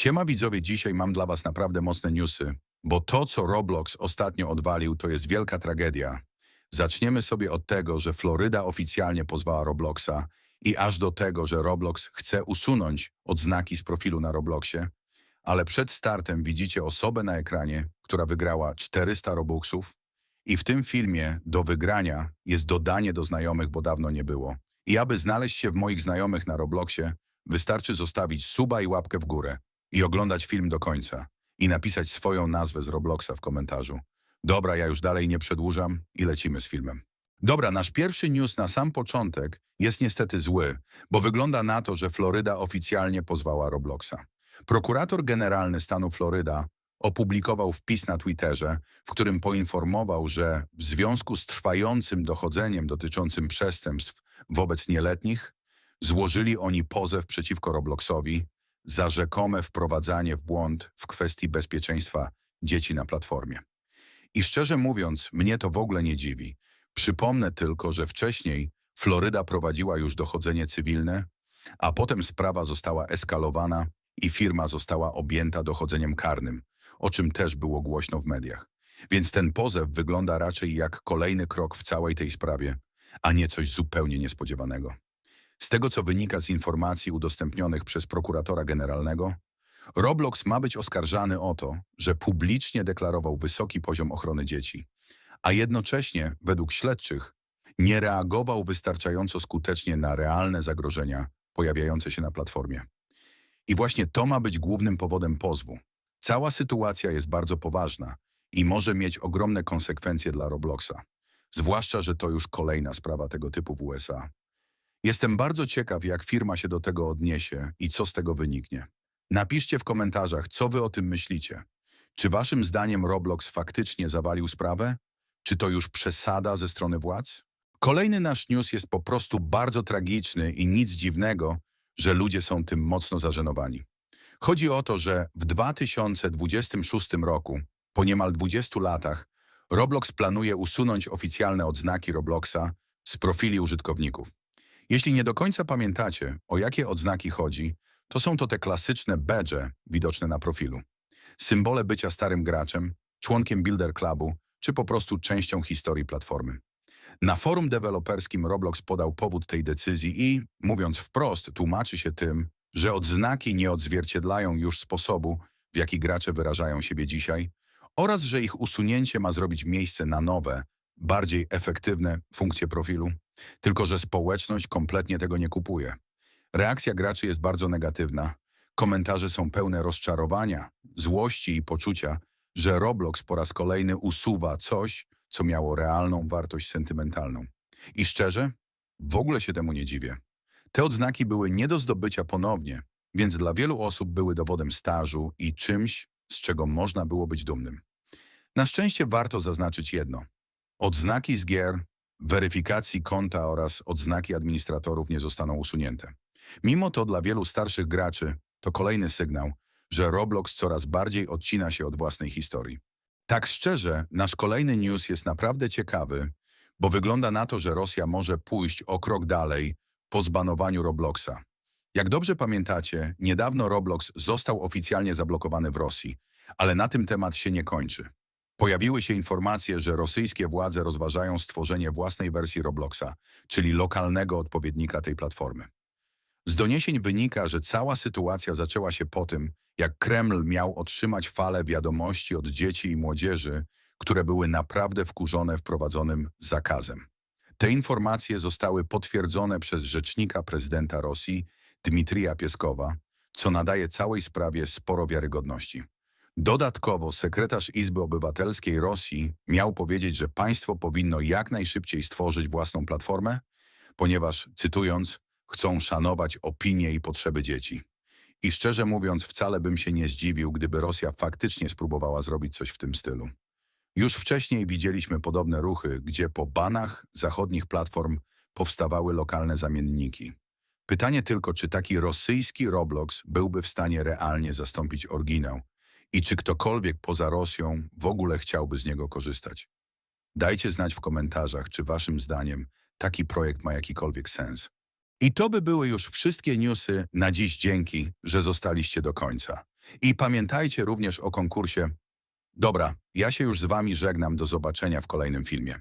Siema widzowie, dzisiaj mam dla was naprawdę mocne newsy, bo to, co Roblox ostatnio odwalił, to jest wielka tragedia. Zaczniemy sobie od tego, że Floryda oficjalnie pozwała Robloxa i aż do tego, że Roblox chce usunąć odznaki z profilu na Robloxie, ale przed startem widzicie osobę na ekranie, która wygrała 400 Robuxów i w tym filmie do wygrania jest dodanie do znajomych, bo dawno nie było. I aby znaleźć się w moich znajomych na Robloxie, wystarczy zostawić suba i łapkę w górę i oglądać film do końca i napisać swoją nazwę z Robloxa w komentarzu. Dobra, ja już dalej nie przedłużam i lecimy z filmem. Dobra, nasz pierwszy news na sam początek jest niestety zły, bo wygląda na to, że Floryda oficjalnie pozwała Robloxa. Prokurator generalny stanu Floryda opublikował wpis na Twitterze, w którym poinformował, że w związku z trwającym dochodzeniem dotyczącym przestępstw wobec nieletnich złożyli oni pozew przeciwko Robloxowi za rzekome wprowadzanie w błąd w kwestii bezpieczeństwa dzieci na platformie. I szczerze mówiąc, mnie to w ogóle nie dziwi. Przypomnę tylko, że wcześniej Floryda prowadziła już dochodzenie cywilne, a potem sprawa została eskalowana i firma została objęta dochodzeniem karnym, o czym też było głośno w mediach. Więc ten pozew wygląda raczej jak kolejny krok w całej tej sprawie, a nie coś zupełnie niespodziewanego. Z tego, co wynika z informacji udostępnionych przez prokuratora generalnego, Roblox ma być oskarżany o to, że publicznie deklarował wysoki poziom ochrony dzieci, a jednocześnie, według śledczych, nie reagował wystarczająco skutecznie na realne zagrożenia pojawiające się na platformie. I właśnie to ma być głównym powodem pozwu. Cała sytuacja jest bardzo poważna i może mieć ogromne konsekwencje dla Robloxa, zwłaszcza, że to już kolejna sprawa tego typu w USA. Jestem bardzo ciekaw, jak firma się do tego odniesie i co z tego wyniknie. Napiszcie w komentarzach, co wy o tym myślicie. Czy waszym zdaniem Roblox faktycznie zawalił sprawę? Czy to już przesada ze strony władz? Kolejny nasz news jest po prostu bardzo tragiczny i nic dziwnego, że ludzie są tym mocno zażenowani. Chodzi o to, że w 2026 roku, po niemal 20 latach, Roblox planuje usunąć oficjalne odznaki Robloxa z profili użytkowników. Jeśli nie do końca pamiętacie, o jakie odznaki chodzi, to są to te klasyczne badge widoczne na profilu. Symbole bycia starym graczem, członkiem Builder Clubu, czy po prostu częścią historii platformy. Na forum deweloperskim Roblox podał powód tej decyzji i, mówiąc wprost, tłumaczy się tym, że odznaki nie odzwierciedlają już sposobu, w jaki gracze wyrażają siebie dzisiaj oraz że ich usunięcie ma zrobić miejsce na nowe, bardziej efektywne funkcje profilu, tylko że społeczność kompletnie tego nie kupuje. Reakcja graczy jest bardzo negatywna. Komentarze są pełne rozczarowania, złości i poczucia, że Roblox po raz kolejny usuwa coś, co miało realną wartość sentymentalną. I szczerze, w ogóle się temu nie dziwię. Te odznaki były nie do zdobycia ponownie, więc dla wielu osób były dowodem stażu i czymś, z czego można było być dumnym. Na szczęście warto zaznaczyć jedno. Odznaki z gier, weryfikacji konta oraz odznaki administratorów nie zostaną usunięte. Mimo to dla wielu starszych graczy to kolejny sygnał, że Roblox coraz bardziej odcina się od własnej historii. Tak szczerze, nasz kolejny news jest naprawdę ciekawy, bo wygląda na to, że Rosja może pójść o krok dalej po zbanowaniu Robloxa. Jak dobrze pamiętacie, niedawno Roblox został oficjalnie zablokowany w Rosji, ale na tym temat się nie kończy. Pojawiły się informacje, że rosyjskie władze rozważają stworzenie własnej wersji Robloxa, czyli lokalnego odpowiednika tej platformy. Z doniesień wynika, że cała sytuacja zaczęła się po tym, jak Kreml miał otrzymać falę wiadomości od dzieci i młodzieży, które były naprawdę wkurzone wprowadzonym zakazem. Te informacje zostały potwierdzone przez rzecznika prezydenta Rosji, Dmitrija Pieskowa, co nadaje całej sprawie sporo wiarygodności. Dodatkowo sekretarz Izby Obywatelskiej Rosji miał powiedzieć, że państwo powinno jak najszybciej stworzyć własną platformę, ponieważ, cytując, chcą szanować opinie i potrzeby dzieci. I szczerze mówiąc, wcale bym się nie zdziwił, gdyby Rosja faktycznie spróbowała zrobić coś w tym stylu. Już wcześniej widzieliśmy podobne ruchy, gdzie po banach zachodnich platform powstawały lokalne zamienniki. Pytanie tylko, czy taki rosyjski Roblox byłby w stanie realnie zastąpić oryginał i czy ktokolwiek poza Rosją w ogóle chciałby z niego korzystać. Dajcie znać w komentarzach, czy waszym zdaniem taki projekt ma jakikolwiek sens. I to by były już wszystkie newsy na dziś dzięki, że zostaliście do końca. I pamiętajcie również o konkursie. Dobra, ja się już z wami żegnam. Do zobaczenia w kolejnym filmie.